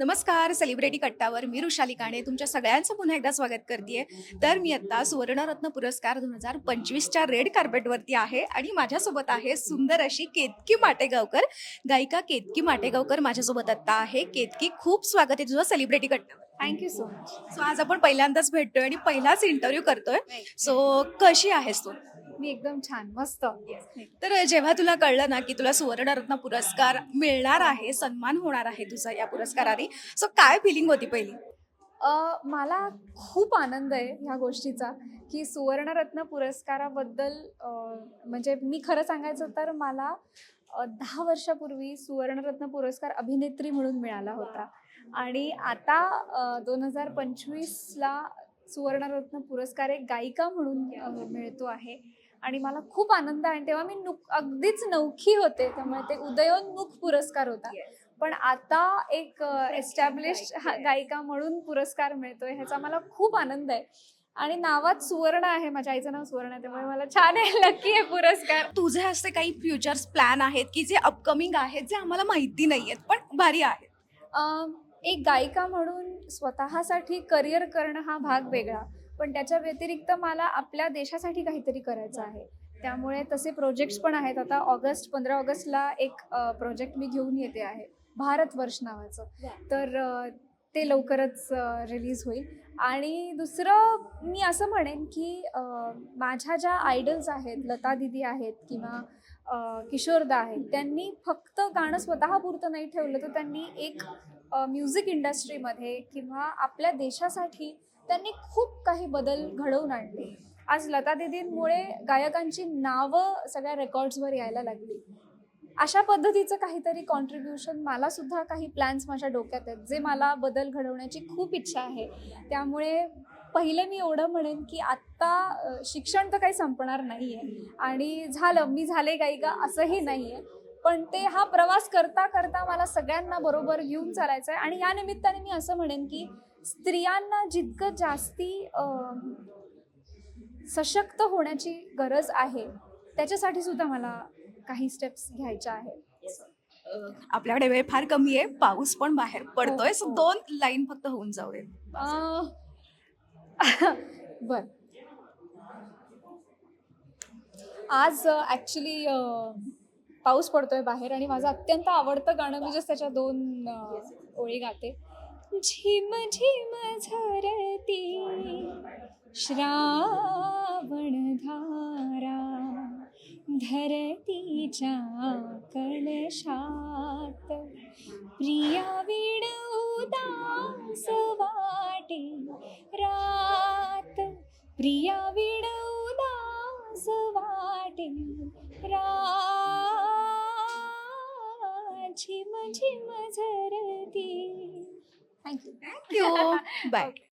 नमस्कार सेलिब्रिटी कट्टावर. मी रुशाली काणे तुमच्या सगळ्यांचं पुन्हा एकदा स्वागत करते तर मी आता सुवर्णरत्न पुरस्कार दोन हजार पंचवीसच्या रेड कार्पेटवरती आहे आणि माझ्यासोबत आहे सुंदर अशी केतकी माटेगावकर. गायिका केतकी माटेगावकर माझ्यासोबत आता आहे. केतकी खूप स्वागत आहे तुझं celebrity कट्टावर. Thank you so much so आज आपण पहिल्यांदाच भेटतोय आणि पहिलाच इंटरव्ह्यू करतोय. सो कशी आहेस तू? मी एकदम छान मस्त. तर जेव्हा तुला कळलं ना की तुला सुवर्णरत्न पुरस्कार मिळणार आहे सन्मान होणार आहे तुझा या पुरस्काराने सो काय फिलिंग होती पहिली? मला खूप आनंद आहे ह्या गोष्टीचा की सुवर्णरत्न पुरस्काराबद्दल म्हणजे मी खरं सांगायचं तर मला दहा वर्षापूर्वी सुवर्णरत्न पुरस्कार अभिनेत्री म्हणून मिळाला होता. आणि आता दोन हजार पंचवीसला सुवर्णरत्न पुरस्कार एक गायिका म्हणून मिळतो आहे. आणि मला खूप आनंद आहे. आणि तेव्हा मी नुक अगदीच नौखी होते. त्यामुळे ते उदयोन्मुख पुरस्कार होता. पण आता एक एस्टॅब्लिश गायिका म्हणून पुरस्कार मिळतोय ह्याचा मला खूप आनंद आहे. आणि नावात सुवर्ण आहे. माझ्या आईचं नाव सुवर्ण आहे. त्यामुळे मला छान आहे. लकी आहे पुरस्कार. तुझे असे काही फ्युचर्स प्लॅन आहेत की जे अपकमिंग आहेत जे आम्हाला माहिती नाही आहेत पण भारी आहेत? एक गायिका म्हणून स्वतःसाठी करिअर करणं हा भाग वेगळा. पण त्याच्या व्यतिरिक्त मला आपल्या देशासाठी काहीतरी करायचं आहे. त्यामुळे तसे प्रोजेक्ट्स पण आहेत. आता ऑगस्ट पंधरा ऑगस्टला एक प्रोजेक्ट मी घेऊन येते आहे. भारत वर्ष नावाचं. तर ते लवकरच रिलीज होईल. आणि दुसरं मी असं म्हणेन की माझ्या ज्या आयडल्स आहेत लता दिदी आहेत किंवा किशोरदा आहेत त्यांनी फक्त गाणं स्वतःपुरतं नाही ठेवलं तर त्यांनी एक म्युझिक इंडस्ट्रीमध्ये किंवा आपल्या देशासाठी त्यांनी खूप काही बदल घडवून आणले. आज लता दिदींमुळे गायकांची नावं सगळ्या रेकॉर्ड्सवर यायला लागली. अशा पद्धतीचं काहीतरी कॉन्ट्रीब्युशन मला सुद्धा काही प्लॅन्स माझ्या डोक्यात आहेत जे मला बदल घडवण्याची खूप इच्छा आहे. त्यामुळे पहिले मी एवढं म्हणेन की आत्ता शिक्षण तर काही संपणार नाही आहे आणि झालं मी झाले गायिका असंही नाही आहे पण ते हा प्रवास करता करता मला सगळ्यांना बरोबर घेऊन चालायचं आहे आणि या निमित्ताने मी असं म्हणेन की स्त्रियांना जितकं जास्ती सशक्त होण्याची गरज आहे त्याच्यासाठी सुद्धा मला काही स्टेप्स घ्यायच्या आहेत. आपल्याकडे वेळ फार कमी आहे पाऊस पण बाहेर पडतोय सो हो. दोन लाईन फक्त होऊन जाऊ दे. बर. आज ॲक्च्युली पाऊस पडतोय बाहेर आणि माझं अत्यंत आवडतं गाणं मी जस्ट त्याच्या दोन ओळी गाते. झिम झिम झरती श्रावण धारा धरतीच्या कलशात. प्रिया विण उदास वाटे रात. प्रिया विण उदास वाटे रा झिम झिम झरती थँक्यू थँक्यू बाय